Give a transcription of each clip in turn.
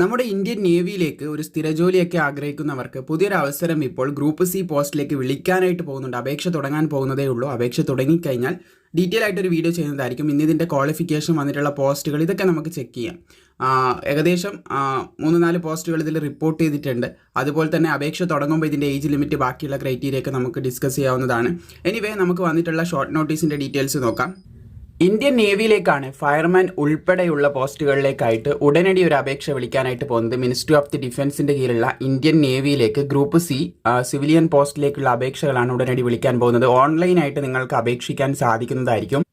നമ്മുടെ ഇന്ത്യൻ നേവിയിലേക്ക് ഒരു സ്ഥിരജോലിയൊക്കെ ആഗ്രഹിക്കുന്നവർക്ക് പുതിയൊരു അവസരം ഇപ്പോൾ ഗ്രൂപ്പ് സി പോസ്റ്റിലേക്ക് വിളിക്കാനായിട്ട് പോകുന്നുണ്ട്. അപേക്ഷ തുടങ്ങാൻ പോകുന്നതേ ഉള്ളൂ. അപേക്ഷ തുടങ്ങിക്കഴിഞ്ഞാൽ ഡീറ്റെയിൽ ആയിട്ട് ഒരു വീഡിയോ ചെയ്യുന്നതായിരിക്കും. ഇന്ന് ഇതിന്റെ ക്വാളിഫിക്കേഷൻ വന്നിട്ടുള്ള പോസ്റ്റുകൾ ഇതൊക്കെ നമുക്ക് ചെക്ക് ചെയ്യാം. ഏകദേശം മൂന്ന് നാല് പോസ്റ്റുകൾ ഇതിൽ റിപ്പോർട്ട് ചെയ്തിട്ടുണ്ട്. അതുപോലെ തന്നെ അപേക്ഷ തുടങ്ങുമ്പോൾ ഇതിന്റെ ഏജ് ലിമിറ്റ് ബാക്കിയുള്ള ക്രൈറ്റീരിയ ഒക്കെ നമുക്ക് ഡിസ്കസ് ചെയ്യാവുന്നതാണ്. എനിവേ നമുക്ക് വന്നിട്ടുള്ള ഷോർട്ട് നോട്ടീസിന്റെ ഡീറ്റെയിൽസ് നോക്കാം. ഇന്ത്യൻ നേവിയിലേക്കാണ് ഫയർമാൻ ഉൾപ്പെടെയുള്ള പോസ്റ്റുകളിലേക്കായിട്ട് ഉടനടി ഒരു അപേക്ഷ വിളിക്കാനായിട്ട് പോകുന്നത്. മിനിസ്ട്രി ഓഫ് ദി ഡിഫൻസിന്റെ കീഴിലുള്ള ഇന്ത്യൻ നേവിയിലേക്ക് ഗ്രൂപ്പ് സി സിവിലിയൻ പോസ്റ്റിലേക്കുള്ള അപേക്ഷകളാണ് ഉടനടി വിളിക്കാൻ പോകുന്നത്. ഓൺലൈനായിട്ട് നിങ്ങൾക്ക് അപേക്ഷിക്കാൻ സാധിക്കുന്നതായിരിക്കും.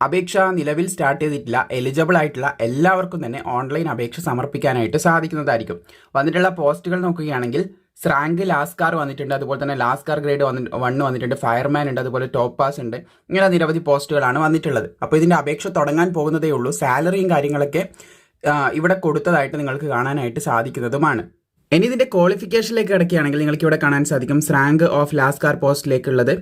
അപേക്ഷ നിലവിൽ സ്റ്റാർട്ട് ചെയ്തിട്ടില്ല. എലിജിബിൾ ആയിട്ടുള്ള എല്ലാവർക്കും തന്നെ ഓൺലൈൻ അപേക്ഷ സമർപ്പിക്കാനായിട്ട് സാധിക്കുന്നതായിരിക്കും. വന്നിട്ടുള്ള പോസ്റ്റുകൾ നോക്കുകയാണെങ്കിൽ സ്രാങ്ക് ലാസ്കാർ വന്നിട്ടുണ്ട്. അതുപോലെ തന്നെ ലാസ്കാർ ഗ്രേഡ് വന്നി വണ്ണ് വന്നിട്ടുണ്ട്. ഫയർമാൻ ഉണ്ട്. അതുപോലെ ടോപ്പ് പാസ് ഉണ്ട്. ഇങ്ങനെ നിരവധി പോസ്റ്റുകളാണ് വന്നിട്ടുള്ളത്. അപ്പോൾ ഇതിന്റെ അപേക്ഷ തുടങ്ങാൻ പോകുന്നതേ ഉള്ളൂ. സാലറിയും കാര്യങ്ങളൊക്കെ ഇവിടെ കൊടുത്തതായിട്ട് നിങ്ങൾക്ക് കാണാനായിട്ട് സാധിക്കുന്നതുമാണ്. ഇനി ഇതിന്റെ ക്വാളിഫിക്കേഷനിലേക്ക് കിടക്കുകയാണെങ്കിൽ നിങ്ങൾക്ക് ഇവിടെ കാണാൻ സാധിക്കും. സ്രാങ്ക് ഓഫ് ലാസ്കാർ പോസ്റ്റിലേക്കുള്ളത്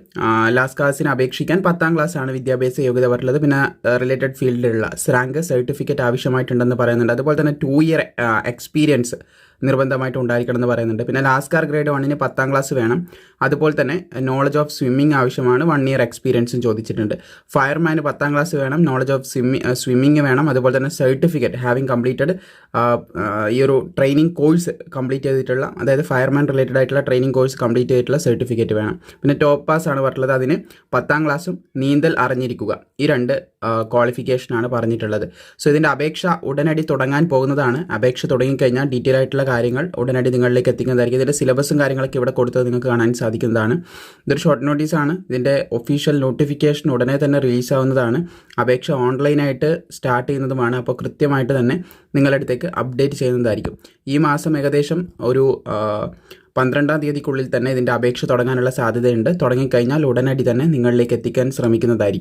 ലാസ്കാർസിന് അപേക്ഷിക്കാൻ പത്താം ക്ലാസ് ആണ് വിദ്യാഭ്യാസ യോഗ്യത പറഞ്ഞത് പിന്നെ റിലേറ്റഡ് ഫീൽഡിലുള്ള സ്രാങ്ക് സർട്ടിഫിക്കറ്റ് ആവശ്യമായിട്ടുണ്ടെന്ന് പറയുന്നുണ്ട്. അതുപോലെ തന്നെ ടു ഇയർ എക്സ്പീരിയൻസ് നിർബന്ധമായിട്ട് ഉണ്ടായിരിക്കണം എന്ന് പറയുന്നുണ്ട്. പിന്നെ ലാസ്കാർ ഗ്രേഡ് വണ്ണിന് പത്താം ക്ലാസ് വേണം. അതുപോലെ തന്നെ നോളജ് ഓഫ് സ്വിമ്മിംഗ് ആവശ്യമാണ്. വൺ ഇയർ എക്സ്പീരിയൻസും ചോദിച്ചിട്ടുണ്ട്. ഫയർമാന് പത്താം ക്ലാസ് വേണം. നോളജ് ഓഫ് സ്വിമ്മി സ്വിമ്മിങ് വേണം. അതുപോലെ തന്നെ സർട്ടിഫിക്കറ്റ് ഹാവിങ് കംപ്ലീറ്റഡ് ഈ ഒരു ട്രെയിനിങ് കോഴ്സ് കംപ്ലീറ്റ് ചെയ്തിട്ടുള്ള അതായത് ഫയർമാൻ റിലേറ്റഡ് ആയിട്ടുള്ള ട്രെയിനിങ് കോഴ്സ് കംപ്ലീറ്റ് ചെയ്തിട്ടുള്ള സർട്ടിഫിക്കറ്റ് വേണം. പിന്നെ ടോപ്പ് പാസ് ആണ് പറഞ്ഞിട്ടുള്ളത്. അതിന് പത്താം ക്ലാസ്സും നീന്തൽ അറിഞ്ഞിരിക്കുക. ഈ രണ്ട് ക്വാളിഫിക്കേഷനാണ് പറഞ്ഞിട്ടുള്ളത്. സോ ഇതിന്റെ അപേക്ഷ ഉടനടി തുടങ്ങാൻ പോകുന്നതാണ്. അപേക്ഷ തുടങ്ങിക്കഴിഞ്ഞാൽ ഡീറ്റെയിൽ ആയിട്ടുള്ള കാര്യങ്ങൾ ഉടനടി നിങ്ങളിലേക്ക് എത്തിക്കുന്നതായിരിക്കും. ഇതിന്റെ സിലബസും കാര്യങ്ങളൊക്കെ ഇവിടെ കൊടുത്തത് നിങ്ങൾക്ക് കാണാൻ സാധിക്കുന്നതാണ്. ഇതൊരു ഷോർട്ട് നോട്ടീസ് ആണ്. ഇതിന്റെ ഒഫീഷ്യൽ നോട്ടിഫിക്കേഷൻ ഉടനെ തന്നെ റിലീസ് ആവുന്നതാണ് അപേക്ഷ ഓൺലൈനായിട്ട് സ്റ്റാർട്ട് ചെയ്യുന്നതുമാണ്. അപ്പോൾ കൃത്യമായിട്ട് തന്നെ നിങ്ങളുടെ അടുത്തേക്ക് അപ്ഡേറ്റ് ചെയ്യുന്നതായിരിക്കും. ഈ മാസം ഏകദേശം ഒരു പന്ത്രണ്ടാം തീയതിക്കുള്ളിൽ തന്നെ ഇതിന്റെ അപേക്ഷ തുടങ്ങാനുള്ള സാധ്യതയുണ്ട്. തുടങ്ങിക്കഴിഞ്ഞാൽ ഉടനടി തന്നെ നിങ്ങളിലേക്ക് എത്തിക്കാൻ ശ്രമിക്കുന്നതായിരിക്കും.